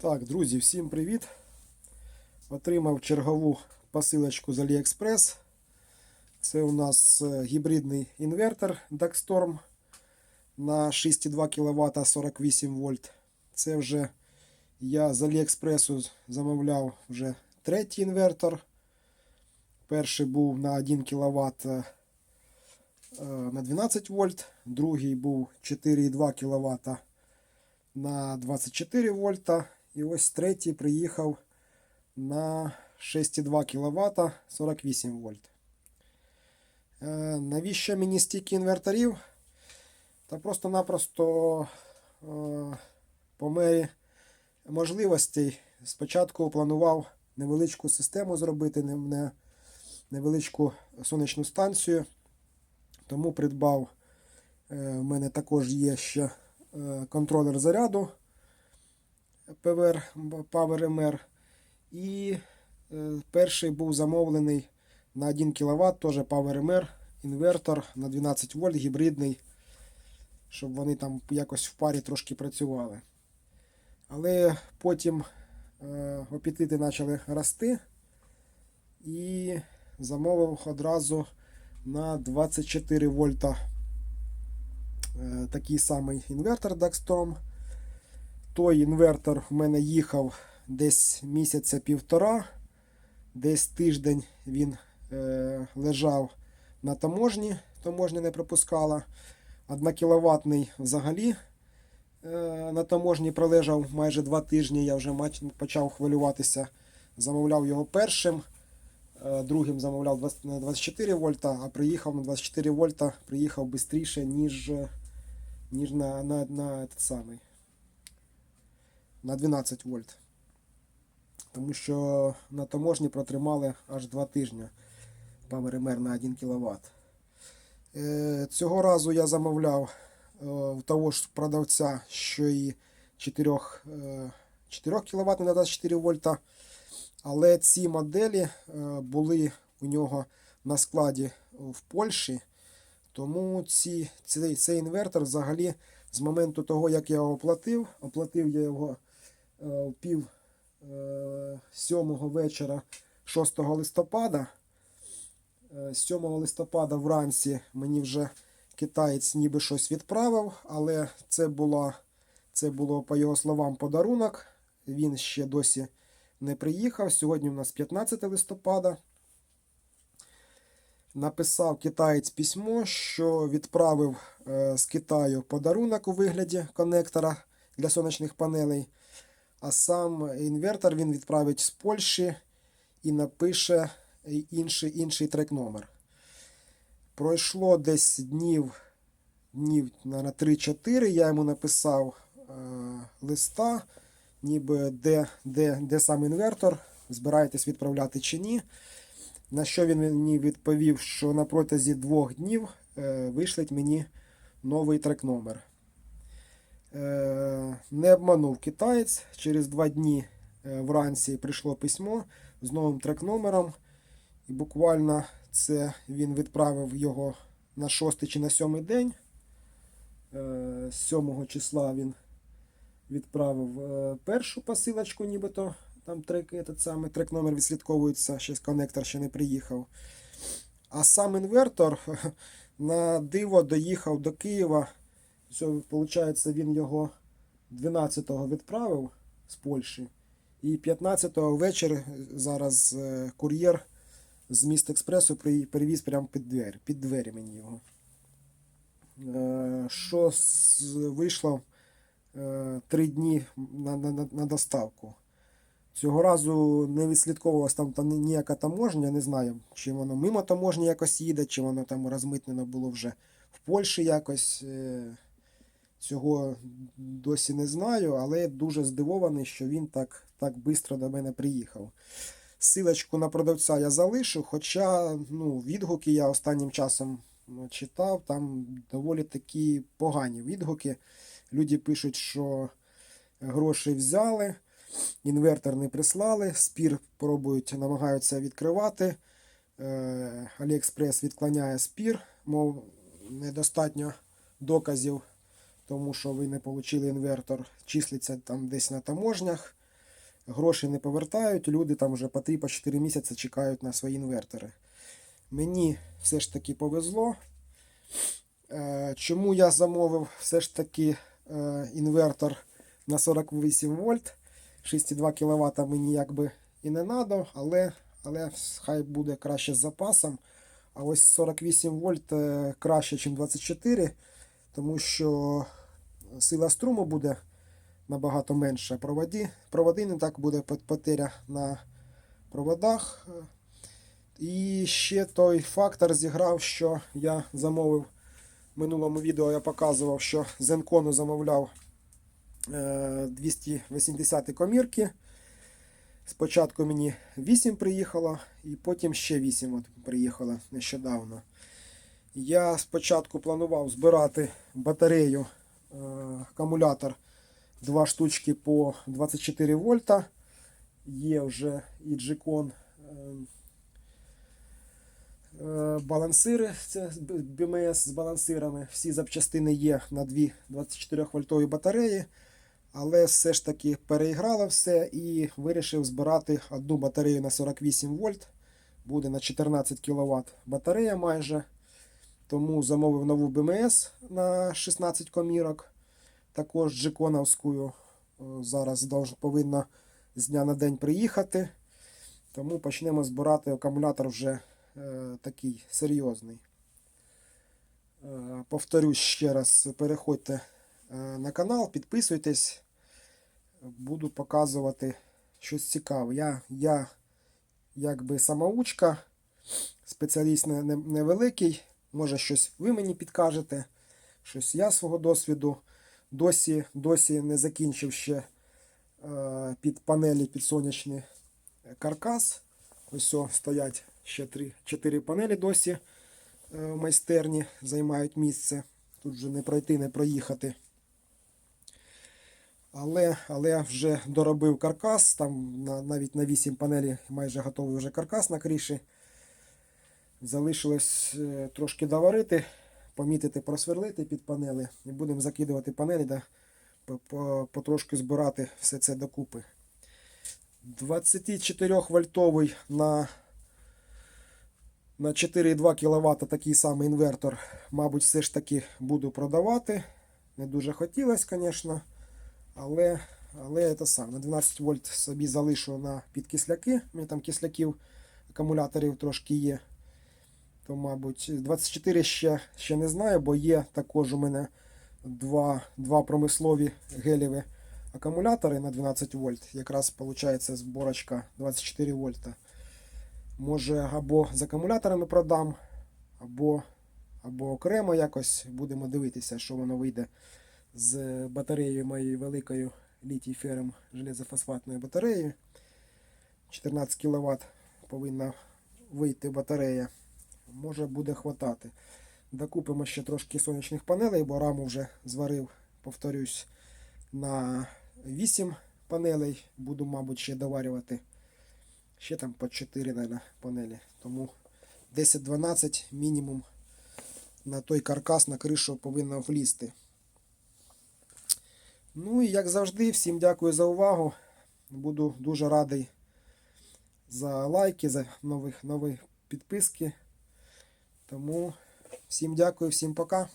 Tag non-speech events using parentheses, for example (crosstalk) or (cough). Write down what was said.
Так, друзі, всім привіт! Отримав чергову посилочку з AliExpress. Це у нас е, гібридний інвертор Darkstorm на 6,2 кВт 48 вольт. Це вже я з AliExpress замовляв вже третій інвертор. Перший був на 1 кВт е, на 12 вольт, другий був 4,2 кВт на 24 вольта. І ось третій приїхав на 6,2 кВт 48 вольт. Е, навіщо мені стільки інверторів? Та просто-напросто е, по мері можливостей спочатку планував невеличку систему зробити, не, не, невеличку сонячну станцію. Тому придбав. Е, в мене також є ще контролер заряду PWR, PowerMR. І е, перший був замовлений на 1 кВт, теж PowerMR, інвертор на 12 вольт гібридний, щоб вони там якось в парі трошки працювали. Але потім е, апетити почали рости і замовив одразу на 24 вольта е, такий самий інвертор Darkstorm. Той інвертор в мене їхав десь місяця півтора, десь тиждень він е, лежав на таможні, таможня не пропускала. 1 кіловатний взагалі е, на таможні пролежав майже два тижні. Я вже почав хвилюватися. Замовляв його першим, е, другим замовляв 20 на 24 вольта, а приїхав на 24 вольта, приїхав швидше, ніж, ніж на, на, на, этот самий, на 12 вольт. Тому що на таможні протримали аж 2 тижні PowerMR на 1 кВт. Е, Цього разу я замовляв е, у того ж продавця, що і 4, е, 4 кВт на 24 вольта. Але ці моделі е, були у нього на складі в Польщі. Тому ці, цей, цей інвертор взагалі з моменту того, як я його оплатив, оплатив я його е, пів е, сьомого вечора 6 листопада. Е, 7 листопада вранці мені вже китаєць ніби щось відправив, але це було, це було, по його словам, подарунок. Він ще досі не приїхав. Сьогодні у нас 15 листопада. Написав китаєць письмо, що відправив е, з Китаю подарунок у вигляді конектора для сонячних панелей. А сам інвертор він відправить з Польщі і напише інший, інший трек номер. Пройшло десь днів, днів на 3-4. Я йому написав е, листа, ніби де, де, де сам інвертор, збираєтесь відправляти чи ні. На що він мені відповів, що на протязі двох днів е, вишлить мені новий трек номер. Е, не обманув китаєць. Через два дні е, вранці прийшло письмо з новим трек номером. І буквально це він відправив його на 6 чи на 7 день. Е, 7 числа він відправив е, першу посилочку, нібито там трек, этот самий, трек номер відслідковується, ще коннектор ще не приїхав. А сам інвертор (laughs) на диво доїхав до Києва. Все, виходить, він його 12-го відправив з Польщі. І 15-го ввечері зараз е, кур'єр з міст експресу привіз прямо під двері, під двері мені його. Е, Що вийшло е, три дні на, на, на- доставку. Цього разу не відслідковувалась там, там ніяка таможня, не знаю, чи воно мимо таможні якось їде, чи воно там розмитнено було вже в Польщі якось. Цього досі не знаю, але дуже здивований, що він так, так швидко до мене приїхав. Силочку на продавця я залишу, хоча ну, відгуки я останнім часом ну, читав, там доволі такі погані відгуки. Люди пишуть, що гроші взяли, інвертор не прислали, спір пробують, намагаються відкривати. Е, Аліекспрес відклоняє спір, мов недостатньо доказів, тому що ви не отримали інвертор, числиться там десь на таможнях. гроші не повертають, люди там вже по 3-4 місяці чекають на свої інвертори. Мені все ж таки повезло. Е, Чому я замовив все ж таки е, інвертор на 48 вольт? 6,2 кВт мені якби і не треба, але, але хай буде краще з запасом. А ось 48 вольт е, краще, ніж 24, тому що сила струму буде набагато менша. Проводи, проводи не так буде потеря на проводах. І ще той фактор зіграв, що я замовив в минулому відео я показував, що Zencoну замовляв е, 280 комірки. Спочатку мені 8 приїхало, і потім ще 8 от приїхало нещодавно. Я спочатку планував збирати батарею, е, акумулятор, два штучки по 24 вольта. Є вже і G-Con е, е, балансири, це BMS з балансирами. Всі запчастини є на дві 24 вольтові батареї. Але все ж таки переіграло все і вирішив збирати одну батарею на 48 вольт. Буде на 14 кВт батарея майже. Тому замовив нову БМС на 16 комірок. Також джеконовську зараз долж- повинна з дня на день приїхати. Тому почнемо збирати акумулятор вже е, такий серйозний. Е, повторюсь ще раз, переходьте е, на канал, підписуйтесь. Буду показувати щось цікаве. Я, я якби самоучка, спеціаліст не- не- невеликий. Може, щось ви мені підкажете, щось я свого досвіду. Досі, досі не закінчив ще е, під панелі під сонячний каркас. Ось о, стоять ще 3, 4 панелі досі е, в майстерні, займають місце. Тут вже не пройти, не проїхати. Але, але вже доробив каркас, там навіть на 8 панелі майже готовий вже каркас на криші. Залишилось е, трошки доварити, помітити, просверлити під панели. І будемо закидувати панелі по- потрошки збирати все це докупи. 24 вольтовий на, на 4,2 кВт такий самий інвертор, мабуть, все ж таки буду продавати. Не дуже хотілося, звісно. Але, але це сам. На 12 вольт собі залишу на підкисляки. У мене там кисляків, акумуляторів трошки є. То, мабуть, 24 ще, ще не знаю, бо є також у мене два, два промислові гелєві акумулятори на 12 вольт. Якраз виходить зборочка 24 вольта. Може або з акумуляторами продам, або, або окремо якось будемо дивитися, що воно вийде з батареєю моєю великою літій ферм железофосфатною батареєю. 14 кВт повинна вийти батарея. Може буде хватати. Докупимо ще трошки сонячних панелей, бо раму вже зварив, повторюсь, на 8 панелей. Буду, мабуть, ще доварювати. Ще там по 4 наверное, панелі. Тому 10-12 мінімум на той каркас на кришу повинно влізти. Ну і як завжди, всім дякую за увагу. Буду дуже радий за лайки, за нових, нові підписки. Тому всім дякую, всім пока.